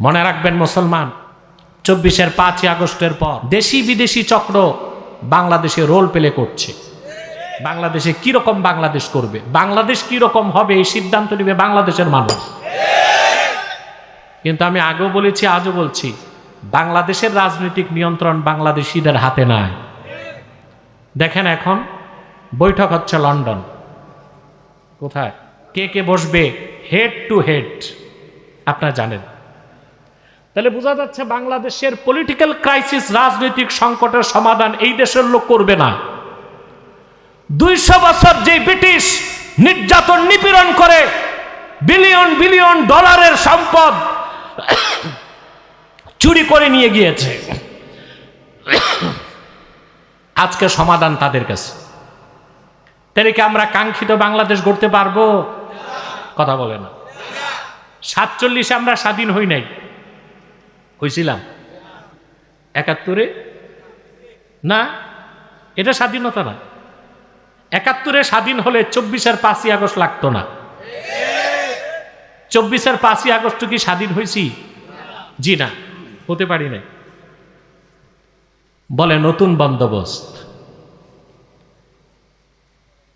মনে রাখবেন মুসলমান, চব্বিশের পাঁচই আগস্টের পর দেশি বিদেশি চক্র বাংলাদেশে রোল প্লে করছে। বাংলাদেশে কীরকম বাংলাদেশ করবে? বাংলাদেশ কীরকম হবে এই সিদ্ধান্ত নেবে বাংলাদেশের মানুষ। কিন্তু আমি আগেও বলেছি, আজও বলছি, বাংলাদেশের রাজনৈতিক নিয়ন্ত্রণ বাংলাদেশিদের হাতে নাই। দেখেন এখন বৈঠক হচ্ছে লন্ডন। কোথায়? কে কে বসবে? হেড টু হেড আপনারা জানেন। তাহলে বোঝা যাচ্ছে বাংলাদেশের পলিটিক্যাল ক্রাইসিস রাজনৈতিক সংকটের সমাধান এই দেশের লোক করবে না। দুইশো বছর যে ব্রিটিশ নির্যাতন নিপীড়ন করে বিলিয়ন বিলিয়ন ডলারের সম্পদ চুরি করে নিয়ে গিয়েছে। আজকে সমাধান তাদের কাছে। তাহলে কি আমরা কাঙ্ক্ষিত বাংলাদেশ গড়তে পারব? কথা বলে না। সাতচল্লিশে আমরা স্বাধীন হই নাই। হয়েছিলাম একাত্তরে? না, এটা স্বাধীনতা না। একাত্তরে স্বাধীন হলে চব্বিশের পাঁচই আগস্ট লাগতো না। চব্বিশের পাঁচই আগস্ট কি স্বাধীন হয়েছি জি না, হতে পারি নাই। বলে নতুন বন্দোবস্ত।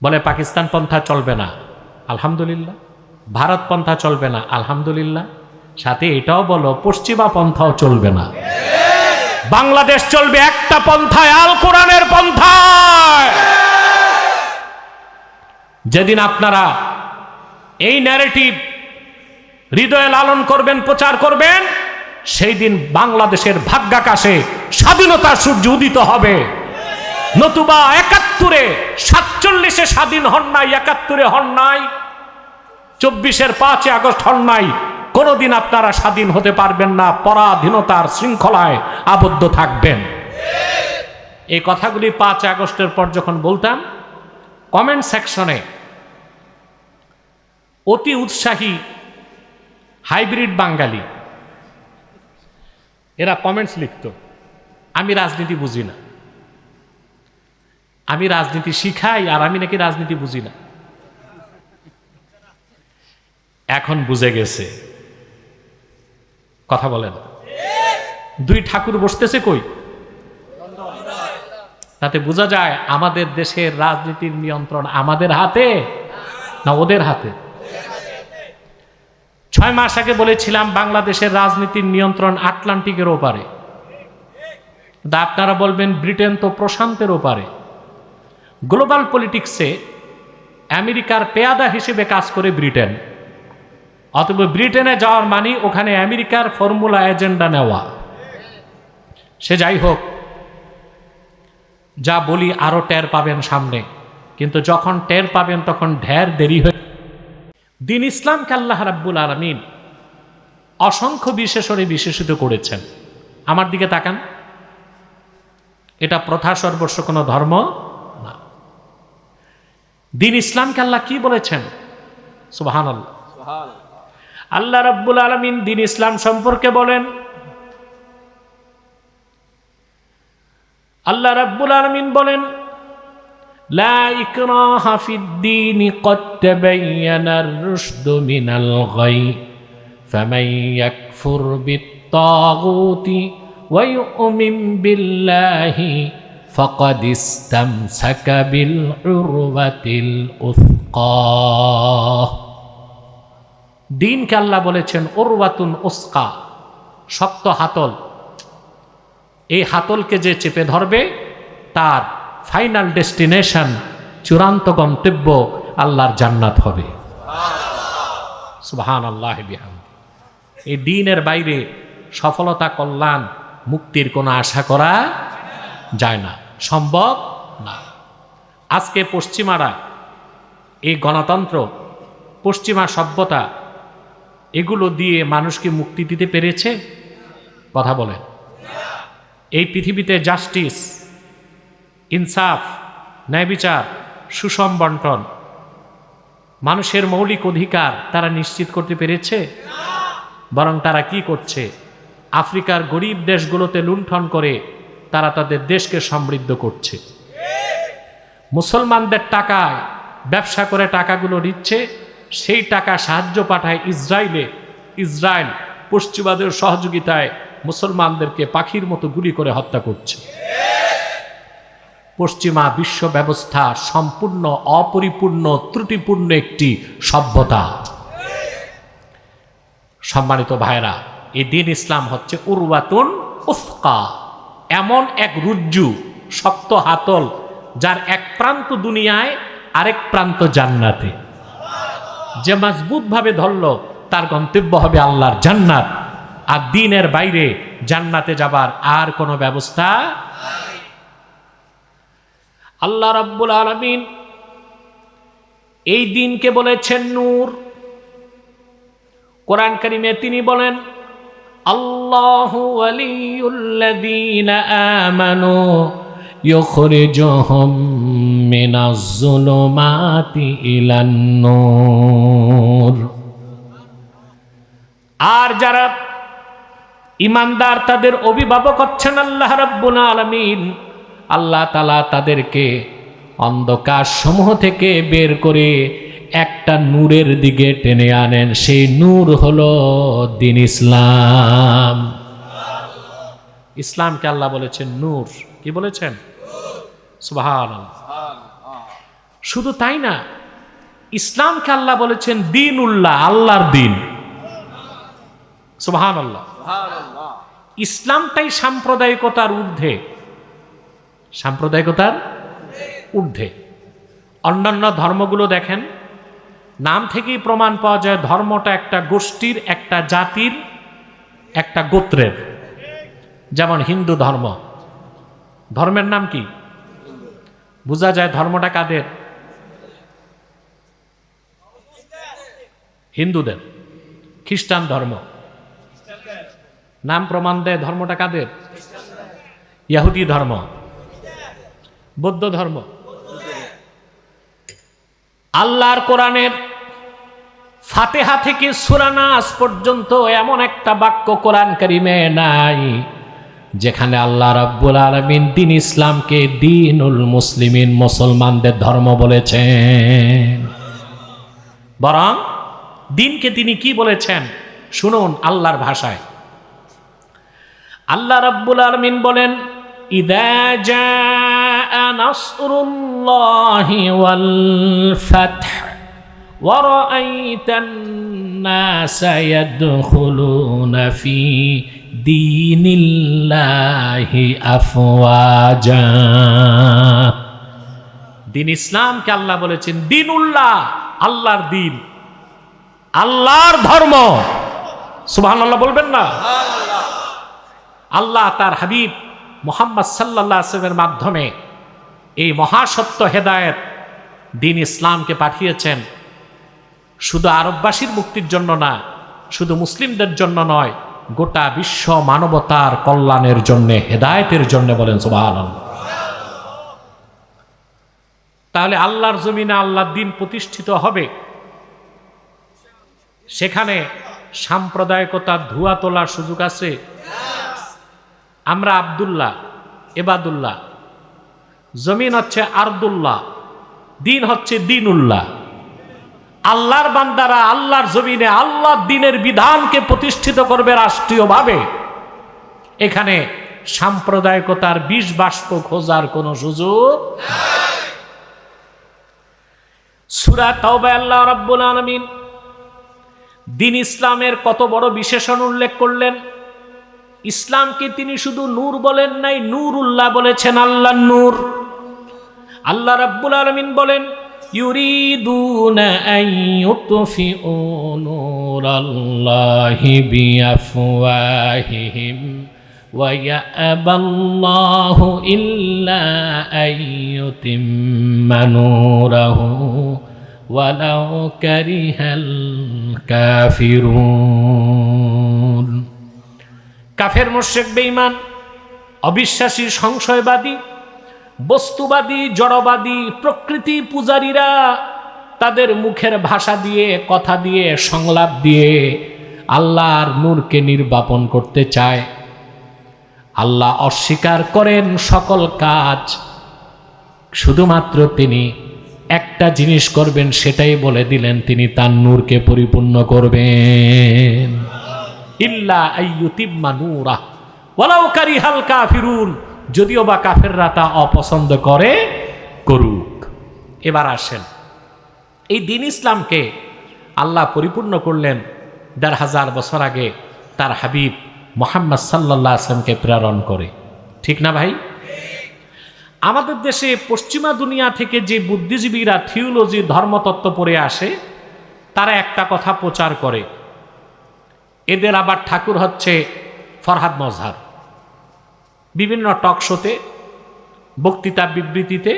বলে পাকিস্তান পন্থা চলবে না, আলহামদুলিল্লাহ। ভারত পন্থা চলবে না, আলহামদুলিল্লাহ। সাথে এটাও বলো, পশ্চিমা পন্থাও চলবে না। বাংলাদেশ চলবে একটা পন্থায়, আল কোরআনের পন্থায়। যেদিন আপনারা এই ন্যারেটিভ হৃদয়ে লালন করবেন, প্রচার করবেন, সেই দিন বাংলাদেশের ভাগ্যাকাশে স্বাধীনতার সূর্য উদিত হবে। নতুবা একাত্তরে, সাতচল্লিশে স্বাধীন হন নাই, একাত্তরে হন নাই, চব্বিশের পাঁচই আগস্ট হন নাই কোনোদিন আপনারা স্বাধীন হতে পারবেন না, পরাধীনতার শৃঙ্খলায় আবদ্ধ থাকবেন। এই কথাগুলি পাঁচ আগস্টের পর যখন বলতাম কমেন্ট সেকশনে অতি উৎসাহী হাইব্রিড বাঙালি, এরা কমেন্টস লিখত, আমি রাজনীতি বুঝি না। আমি রাজনীতি শিখাই আর আমি নাকি রাজনীতি বুঝি না। এখন বুঝে গেছে। কথা বলেন। দুই ঠাকুর বসতেছে কই? তাতে বোঝা যায় আমাদের দেশের রাজনীতির নিয়ন্ত্রণ আমাদের হাতে না ওদের হাতে? ছয় মাস আগে বলেছিলাম বাংলাদেশের রাজনীতির নিয়ন্ত্রণ আটলান্টিকের ওপারে। তা আপনারা বলবেন ব্রিটেন তো প্রশান্তের ওপারে। গ্লোবাল পলিটিক্সে আমেরিকার পেয়াদা হিসেবে কাজ করে ব্রিটেন। অতএব ব্রিটেনে যাওয়ার মানে ওখানে আমেরিকার ফর্মুলা এজেন্ডা নেওয়া। সে যাই হোক, যা বলি আরও টের পাবেন সামনে। কিন্তু যখন টের পাবেন, তখন ঢের দেরি হয়ে দিন ইসলামকে আল্লাহ রাব্বুল আলমিন অসংখ্য বিশেষণে বিশেষিত করেছেন। আমার দিকে তাকান। এটা প্রথা সর্বস্ব কোনো ধর্ম না। দিন ইসলামকে আল্লাহ কি বলেছেন? সুবাহান আল্লাহ আল্লাহ রাব্বুল আলমিন দিন ইসলাম সম্পর্কে বলেন আল্লাহ রাব্বুল আলমিন বলেন لا إكراه في الدين قد تبين الرشد من الغي فمن يكفر بالطاغوت ويؤمن بالله فقد استمسك بالعروة الأثقى দিনকে আল্লাহ বলেছেন ওরওয়াতুন ওস্কা শক্ত হাতল। এই হাতলকে যে চেপে ধরবে, তার ফাইনাল ডেস্টিনেশন চূড়ান্ত গন্তব্য আল্লাহর জান্নাত হবে। সুবহান আল্লাহ বিহাম এই দিনের বাইরে সফলতা, কল্যাণ, মুক্তির কোনো আশা করা যায় না, সম্ভব না। আজকে পশ্চিমারা এই গণতন্ত্র, পশ্চিমা সভ্যতা এগুলো দিয়ে মানুষকে মুক্তি দিতে পেরেছে? কথা বলেন। এই পৃথিবীতে জাস্টিস, ইনসাফ, ন্যায় বিচার, সুষম বন্টন, মানুষের মৌলিক অধিকার তারা নিশ্চিত করতে পেরেছে? বরং তারা কি করছে? আফ্রিকার গরিব দেশগুলোতে লুণ্ঠন করে তারা তাদের দেশকে সমৃদ্ধ করছে। মুসলমানদের টাকায় ব্যবসা করে টাকাগুলো নিচ্ছে সেই টাকা সাহায্য পাঠায় ইসরায়েলে। ইসরায়েল পশ্চিমাদের সহযোগিতায় মুসলমানদেরকে পাখির মতো গুলি করে হত্যা করছে। পশ্চিমা বিশ্ব ব্যবস্থা সম্পূর্ণ অপরিপূর্ণ, ত্রুটিপূর্ণ একটি সভ্যতা। সম্মানিত ভাইরা এই দিন ইসলাম হচ্ছে উরওয়াতুন উফকা এমন এক রুজ্জু, শক্ত হাতল, যার এক প্রান্ত দুনিয়ায় আরেক প্রান্ত জান্নাতে। যে মজবুতভাবে ধরল, তার গন্তব্য হবে আল্লাহর জান্নাত। আর দিনের বাইরে জান্নাতে যাবার আর কোনো ব্যবস্থা আল্লাহ রাব্বুল আলামিন এই দিনকে বলেছেন নূর। কোরআন কারিমে তিনি বলেন, আল্লাহু ওয়ালিউল্লাযীনা আমানু। ইউখরিজুহুম মিনাজ যুলুমাতি ইলান নূর। আর যারা ইমানদার, তাদের অভিভাবক হচ্ছেন আল্লাহ রাব্বুল আলামিন। আল্লাহ তালা তাদেরকে অন্ধকার সমূহ থেকে বের করে একটা নূরের দিকে টেনে আনেন। সেই নূর হলো দিন ইসলাম। ইসলামকে আল্লাহ বলেছেন নূর। কি বলেছেন? সুবহান শুধু তাই না ইসলামকে আল্লাহ বলেছেন দিন উল্লাহ আল্লাহর দিন। সুবহান আল্লাহ ইসলামটাই সাম্প্রদায়িকতার ঊর্ধ্বে। সাম্প্রদায়িকতার ঊর্ধ্বে। অন্যান্য ধর্মগুলো দেখেন নাম থেকেই প্রমাণ পাওয়া যায় ধর্মটা একটা গোষ্ঠীর একটা জাতির একটা গোত্রের। যেমন হিন্দু ধর্ম। ধর্মের নাম কি? বোঝা যায় ধর্মটা কাদের? হিন্দুদের। খ্রিস্টান ধর্ম। নাম প্রমাণ দেয় ধর্মটা কাদের? ইয়াহুদি ধর্ম। বৌদ্ধ ধর্ম। আল্লাহর কোরআনের ফাতেহা থেকে সুরানাস পর্যন্ত এমন একটা বাক্য কোরআন কারিমে নাই। যেখানে আল্লাহ রাব্বুল আলমিন দিন ইসলামকে দিনুল মুসলিমিন মুসলমানদের ধর্ম বলেছেন। বরং দিনকে তিনি কি বলেছেন? শুনুন আল্লাহর ভাষায়। আল্লাহ রাব্বুল আলমিন বলেন, ইদা দিনিল্লাহি আফওয়াজা দিন ইসলামকে আল্লাহ বলেছেন, দিনুল্লাহ, আল্লাহর দিন। আল্লাহর ধর্ম। সুবাহান আল্লাহ বলবেন না? আল্লাহ তার হাবিব মোহাম্মদ সাল্লাহ আসলামের মাধ্যমে এই মহাসত্য হেদায়েত দিন ইসলামকে পাঠিয়েছেন। শুধু আরববাসীর মুক্তির জন্য না, শুধু মুসলিমদের জন্য নয় গোটা বিশ্ব মানবতার কল্যাণের জন্য, হেদায়েতের জন্য বলেন সুবাহ তাহলে আল্লাহর জমিনে আল্লাহর দিন প্রতিষ্ঠিত হবে। সেখানে সাম্প্রদায়িকতার ধোয়া তোলার সুযোগ আছে। আমরা আবদুল্লাহ, এবাদুল্লাহ। জমিন হচ্ছে আরদুল্লাহ, দিন হচ্ছে দিনুল্লাহ। আল্লাহর বান্দারা আল্লাহর জমিনে আল্লাহর দিনের বিধানকে প্রতিষ্ঠিত করবে রাষ্ট্রীয়ভাবে। এখানে সাম্প্রদায়িকতার বিষ বাষ্প খোঁজার কোনো সুযোগ সুরা আল্লাহ দিন ইসলামের কত বড় বিশেষণ উল্লেখ করলেন। ইসলামকে তিনি শুধু নূর বলেন নাই নূর উল্লাহ বলেছেন আল্লাহ নূর। আল্লাহ রাব্বুল আলমিন বলেন ইউরিদুনা আন ইউতফিউ নূরাল্লাহি বিআফওয়াহিহিম ওয়া ইয়াবাল্লাহু ইল্লা আন ইউতিম্মা নূরাহু ওয়ালাউ কারিহাল কাফিরুন কাফের মোশেক বেঈমান অবিশ্বাসী সংশয়বাদী বস্তুবাদী, জড়বাদী প্রকৃতি পূজারীরা তাদের মুখের ভাষা দিয়ে, কথা দিয়ে, সংলাপ দিয়ে আল্লাহর নূরকে নির্বাপন করতে চায়। আল্লাহ অস্বীকার করেন সকল কাজ। শুধুমাত্র তিনি একটা জিনিস করবেন, সেটাই বলে দিলেন, তিনি তার নূরকে পরিপূর্ণ করবেন। ইল্লা আইয়ুতিম্মা নূরা ওয়ালাউ কারিহাল কাফিরুন। যদিও বা কাফেররা তা অপছন্দ করে, করুক। এবার আসেন। এই দিন ইসলামকে আল্লাহ পরিপূর্ণ করলেন দেড় হাজার বছর আগে তার হাবিব মোহাম্মদ সাল্লাহ আসলামকে প্রেরণ করে। ঠিক না ভাই? আমাদের দেশে পশ্চিমা দুনিয়া থেকে যে বুদ্ধিজীবীরা থিওলজি, ধর্মতত্ত্ব পড়ে আসে, তারা একটা কথা প্রচার করে। এদের আবার ঠাকুর হচ্ছে ফরহাদ মজহার। বিভিন্ন টক শোতে বক্তৃতা বিবৃতিতে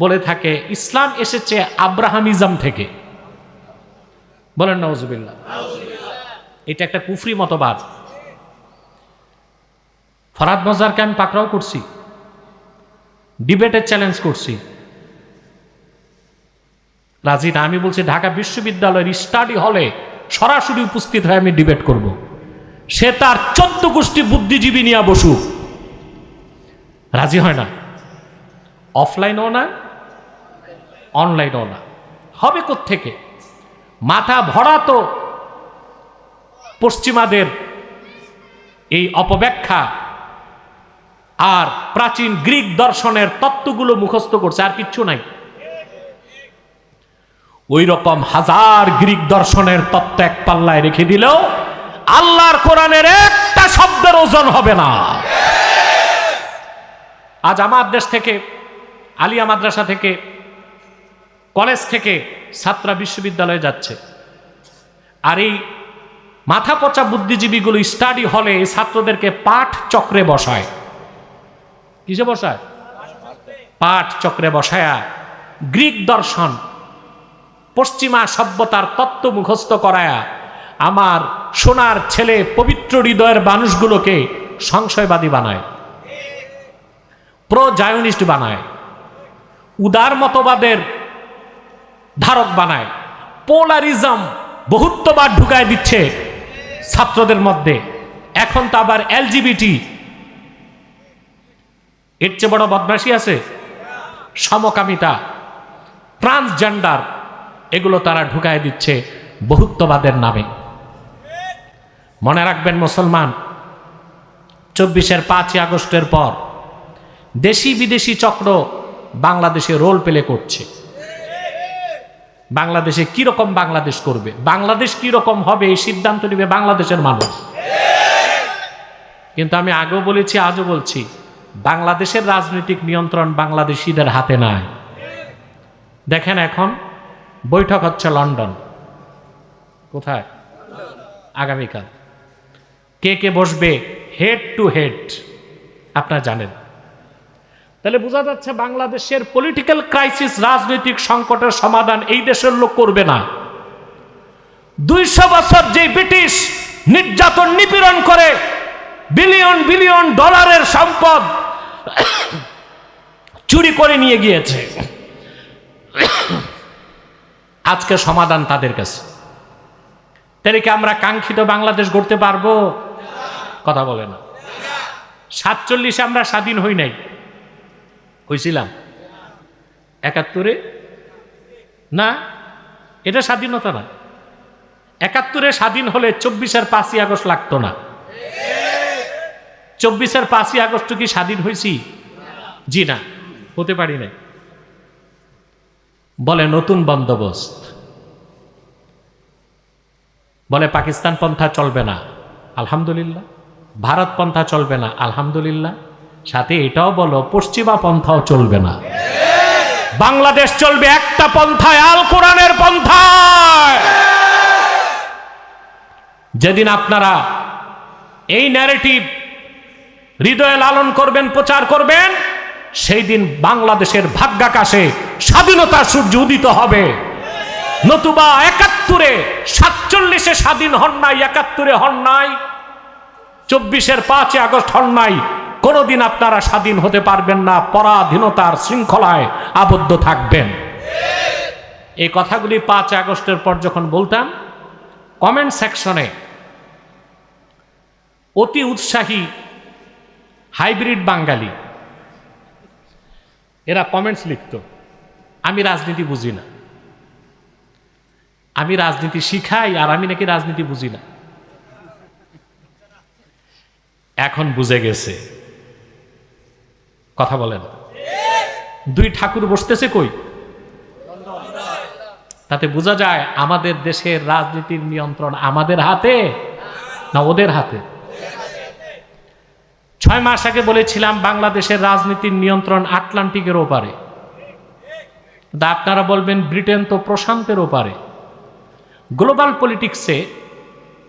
বলে থাকে, ইসলাম এসেছে আব্রাহামিজম থেকে। বলেন নওয়াজুবিল্লাহ এটা একটা কুফরি মতবাদ। ফরাদ মজারকে আমি পাকড়াও করছি, ডিবেটের চ্যালেঞ্জ করছি। রাজি না আমি বলছি, ঢাকা বিশ্ববিদ্যালয়ের স্টাডি হলে সরাসরি উপস্থিত হয়ে আমি ডিবেট করব। সে তার চোদ্দ গোষ্ঠী বুদ্ধিজীবী নিয়ে বসুক। রাজি হয় না। অফলাইনও না, অনলাইনও না। হবে থেকে মাথা ভরা তো পশ্চিমাদের এই অপব্যাখ্যা। আর প্রাচীন গ্রিক দর্শনের তত্ত্বগুলো মুখস্থ করছে, আর কিচ্ছু নাই। ওই রকম হাজার গ্রিক দর্শনের তত্ত্ব এক পাল্লায় রেখে দিলেও আল্লাহর কোরআনের একটা শব্দের ওজন হবে না। আজ আমার দেশ থেকে, আলিয়া মাদ্রাসা থেকে, কলেজ থেকে ছাত্রা বিশ্ববিদ্যালয়ে যাচ্ছে। আর এই মাথা পচা বুদ্ধিজীবীগুলো স্টাডি হলে ছাত্রদেরকে পাঠ চক্রে বসায়। কিসে বসায়? পাঠ চক্রে বসায়া। গ্রিক দর্শন, পশ্চিমা সভ্যতার তত্ত্ব মুখস্থ করায়া। আমার সোনার ছেলে পবিত্র হৃদয়ের মানুষগুলোকে সংশয়বাদী বানায়। প্রো জায়নিস্ট বানায়, উদার মতবাদের ধারক বানায় পোলারিজম বহুত্ববাদ ঢুকায় দিচ্ছে ছাত্রদের মধ্যে। এখন তো আবার এলজিবিটি এর চেয়ে বড় বদমাসী আছে সমকামিতা ট্রান্সজেন্ডার এগুলো তারা ঢুকায় দিচ্ছে বহুত্ববাদের নামে। মনে রাখবেন মুসলমান, চব্বিশের পাঁচই আগস্টের পর দেশি বিদেশি চক্র বাংলাদেশে রোল প্লে করছে। বাংলাদেশে কীরকম বাংলাদেশ করবে? বাংলাদেশ কীরকম হবে এই সিদ্ধান্ত নেবে বাংলাদেশের মানুষ। কিন্তু আমি আগেও বলেছি, আজও বলছি, বাংলাদেশের রাজনৈতিক নিয়ন্ত্রণ বাংলাদেশিদের হাতে নাই। দেখেন এখন বৈঠক হচ্ছে লন্ডন। কোথায়? আগামীকাল। কে কে বসবে? হেড টু হেড আপনারা জানেন। তাহলে বোঝা যাচ্ছে বাংলাদেশের পলিটিক্যাল ক্রাইসিস রাজনৈতিক সংকটের সমাধান এই দেশের লোক করবে না। দুইশো বছর যে ব্রিটিশ নির্যাতন নিপীড়ন করে বিলিয়ন বিলিয়ন ডলারের সম্পদ চুরি করে নিয়ে গিয়েছে। আজকে সমাধান তাদের কাছে। তাহলে কি আমরা কাঙ্ক্ষিত বাংলাদেশ গড়তে পারব? কথা বলে না। সাতচল্লিশে আমরা স্বাধীন হই নাই। হয়েছিলাম একাত্তরে? না, এটা স্বাধীনতা না একাত্তরে স্বাধীন হলে চব্বিশের পাঁচই আগস্ট লাগতো না। চব্বিশের পাঁচই আগস্ট কি স্বাধীন হয়েছি জি না, হতে পারি নাই। বলে নতুন বন্দোবস্ত। বলে পাকিস্তান পন্থা চলবে না, আলহামদুলিল্লাহ। ভারত পন্থা চলবে না, আলহামদুলিল্লাহ। সাথে এটাও বলো, পশ্চিমা পন্থাও চলবে না। বাংলাদেশ চলবে একটা পন্থায়, আল কোরআনের পন্থায়। যেদিন আপনারা এই ন্যারেটিভ হৃদয়ে লালন করবেন, প্রচার করবেন, সেই দিন বাংলাদেশের ভাগ্যাকাশে স্বাধীনতার সূর্য উদিত হবে। নতুবা একাত্তরে, সাতচল্লিশে স্বাধীন হন নাই, একাত্তরে হন নাই, চব্বিশের পাঁচই আগস্ট হন নাই কোনোদিন আপনারা স্বাধীন হতে পারবেন না, পরাধীনতার শৃঙ্খলায় আবদ্ধ থাকবেন। এই কথাগুলি পাঁচ আগস্টের পর যখন বলতাম কমেন্ট সেকশনে অতি উৎসাহী হাইব্রিড বাঙালি, এরা কমেন্টস লিখত, আমি রাজনীতি বুঝি না। আমি রাজনীতি শিখাই আর আমি নাকি রাজনীতি বুঝি না। এখন বুঝে গেছে। কথা বলেন। দুই ঠাকুর বসতেছে কই? তাতে বোঝা যায় আমাদের দেশের রাজনীতির নিয়ন্ত্রণ আমাদের হাতে না ওদের হাতে? ছয় মাস আগে বলেছিলাম বাংলাদেশের রাজনীতির নিয়ন্ত্রণ আটলান্টিকের ওপারে। আপনারা বলবেন ব্রিটেন তো প্রশান্তের ওপারে। গ্লোবাল পলিটিক্সে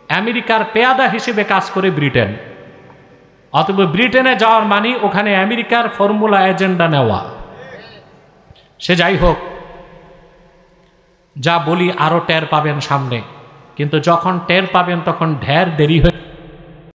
আমেরিকার পেয়াদা হিসেবে কাজ করে ব্রিটেন। অতএব ব্রিটেনে যাওয়ার মানে ওখানে আমেরিকার ফর্মুলা এজেন্ডা নেওয়া। সে যাই হোক, যা বলি আরও টের পাবেন সামনে। কিন্তু যখন টের পাবেন, তখন ঢের দেরি হয়ে